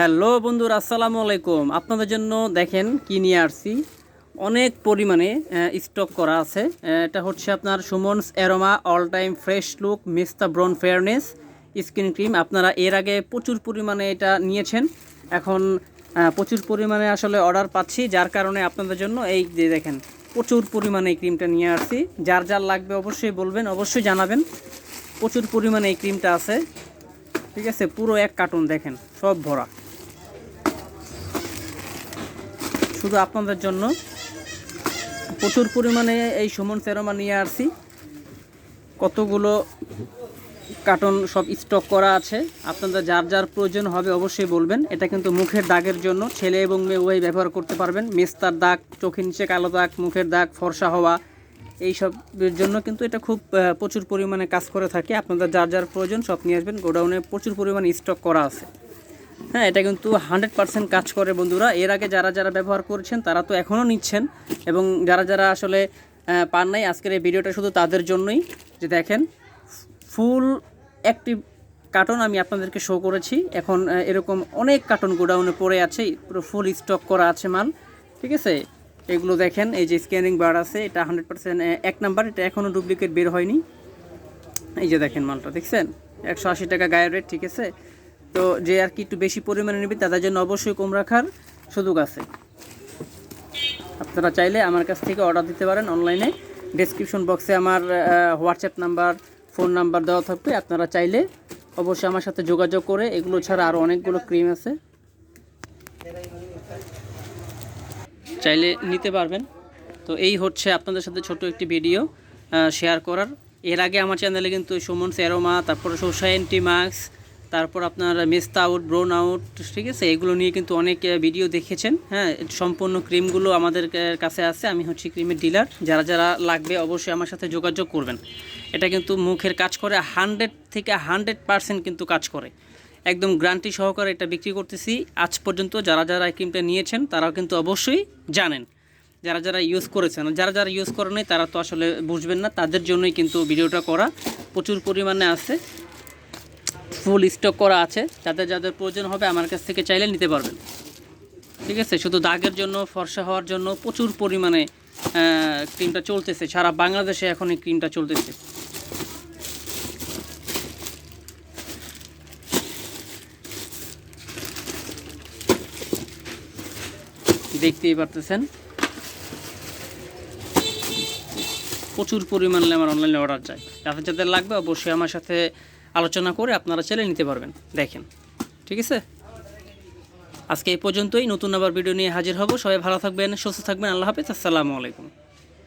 Hello বন্ধুরা, আসসালামু আলাইকুম। আপনাদের জন্য দেখেন কি নিয়ে আসছি। অনেক পরিমাণে স্টক করা আছে। এটা হচ্ছে আপনার সুমনস aroma all time fresh look মিস্তা ব্রন ফেয়ারনেস স্কিন ক্রিম আপনারা এর আগে প্রচুর পরিমাণে এটা নিয়েছেন। এখন প্রচুর পরিমাণে আসলে অর্ডার পাচ্ছি। যার কারণে আপনাদের জন্য এই যে দেখেন, প্রচুর পরিমাণে এই ক্রিমটা নিয়ে আসছি। যার যার লাগবে অবশ্যই বলবেন, অবশ্যই জানাবেন। প্রচুর পরিমাণে এই ক্রিমটা আছে। ঠিক আছে, পুরো এক কার্টুন দেখেন, সব ভরা। শুধু আপনাদের জন্য। প্রচুর পরিমাণে এই সুমন সেরোমা নিয়ে আসছি। কতগুলো কার্টন সব স্টক করা আছে। আপনাদের যার যার প্রয়োজন হবে অবশ্যই বলবেন। এটা কিন্তু মুখের দাগের জন্য ছেলে এবং মেয়ে উভয় ব্যবহার করতে পারবেন। মেস্তার দাগ, চোখের নিচে কালো দাগ, মুখের দাগ, ফর্সা হওয়া, এইসবের জন্য কিন্তু এটা খুব প্রচুর পরিমাণে কাজ করে থাকে। আপনাদের যার যার প্রয়োজন সব নিয়ে আসবেন। গোডাউনে প্রচুর পরিমাণে স্টক করা আছে। হ্যাঁ এটা কিন্তু হান্ড্রেড পার্সেন্ট কাজ করে বন্ধুরা। এর আগে যারা যারা ব্যবহার করছেন, তারা তো এখনও নিচ্ছেন। এবং যারা যারা আসলে পান নাই, আজকের এই ভিডিওটা শুধু তাদের জন্যই। যে দেখেন, ফুল একটি কার্টন আমি আপনাদেরকে শো করেছি। এখন এরকম অনেক কার্টন গোডাউনে পড়ে আছে, পুরো ফুল স্টক করা আছে মাল। ঠিক আছে? এগুলো দেখেন, এই যে স্ক্যানিং বার আছে, এটা হান্ড্রেড পার্সেন্ট এক নাম্বার এটা এখনও ডুপ্লিকেট বের হয়নি। এই যে দেখেন মালটা, দেখছেন? একশো আশি টাকা গায়ের রেট ঠিক আছে? তো যে আর কি একটু বেশি পরিমাণে নেবে, তাদের জন্য অবশ্যই কম রাখার সুযোগ আছে। আপনারা চাইলে আমার কাছ থেকে অর্ডার দিতে পারেন অনলাইনে ডেসক্রিপশন বক্সে আমার হোয়াটসঅ্যাপ নাম্বার ফোন নাম্বার দেওয়া থাকবে। আপনারা চাইলে অবশ্যই আমার সাথে যোগাযোগ করে এগুলো ছাড়া আরও অনেকগুলো ক্রিম আছে। চাইলে নিতে পারবেন। তো এই হচ্ছে আপনাদের সাথে ছোট একটি ভিডিও শেয়ার করার। এর আগে আমার চ্যানেলে কিন্তু সুমন, সেরোমা, তারপরে সোসা এন্টি মাস্ক তারপর আপনার মেস্তা আউট, ব্রোন আউট, ঠিক আছে? এগুলো নিয়ে কিন্তু অনেক ভিডিও দেখেছেন হ্যাঁ? সম্পূর্ণ ক্রিমগুলো আমাদের কাছে আছে। আমি হচ্ছি ক্রিমের ডিলার। যারা যারা লাগবে অবশ্যই আমার সাথে যোগাযোগ করবেন। এটা কিন্তু মুখের কাজ করে, হান্ড্রেড থেকে হান্ড্রেড পার্সেন্ট কিন্তু কাজ করে। একদম গ্রান্টি সহকারে এটা বিক্রি করতেছি। আজ পর্যন্ত যারা যারা এই ক্রিমটা নিয়েছেন, তারাও কিন্তু অবশ্যই জানেন। যারা যারা ইউজ করেছেন, যারা যারা ইউজ করে নাই, তারা তো আসলে বুঝবেন না। তাদের জন্যই কিন্তু ভিডিওটা করা প্রচুর পরিমাণে আছে। ফুল স্টক করা আছে। যাদের যাদের প্রয়োজন হবে আমার কাছ থেকে চাইলে নিতে পারবেন। ঠিক আছে? শুধু দাগের জন্য, ফর্সা হওয়ার জন্য প্রচুর পরিমাণে ক্রিমটা চলতেছে। সারা বাংলাদেশে এখন এই ক্রিমটা চলতেছে। দেখতেই পারতেছেন? প্রচুর পরিমাণে আমার অনলাইনে অর্ডার যায়। যাদের যাদের লাগবে অবশ্যই আমার সাথে আলোচনা করে আপনারা চাইলে নিতে পারবেন। দেখেন, ঠিক আছে? আজকে এই পর্যন্তই। নতুন আবার ভিডিও নিয়ে হাজির হব। সবাই ভালো থাকবেন, সুস্থ থাকবেন। আল্লাহ হাফিজ। আসসালামু আলাইকুম।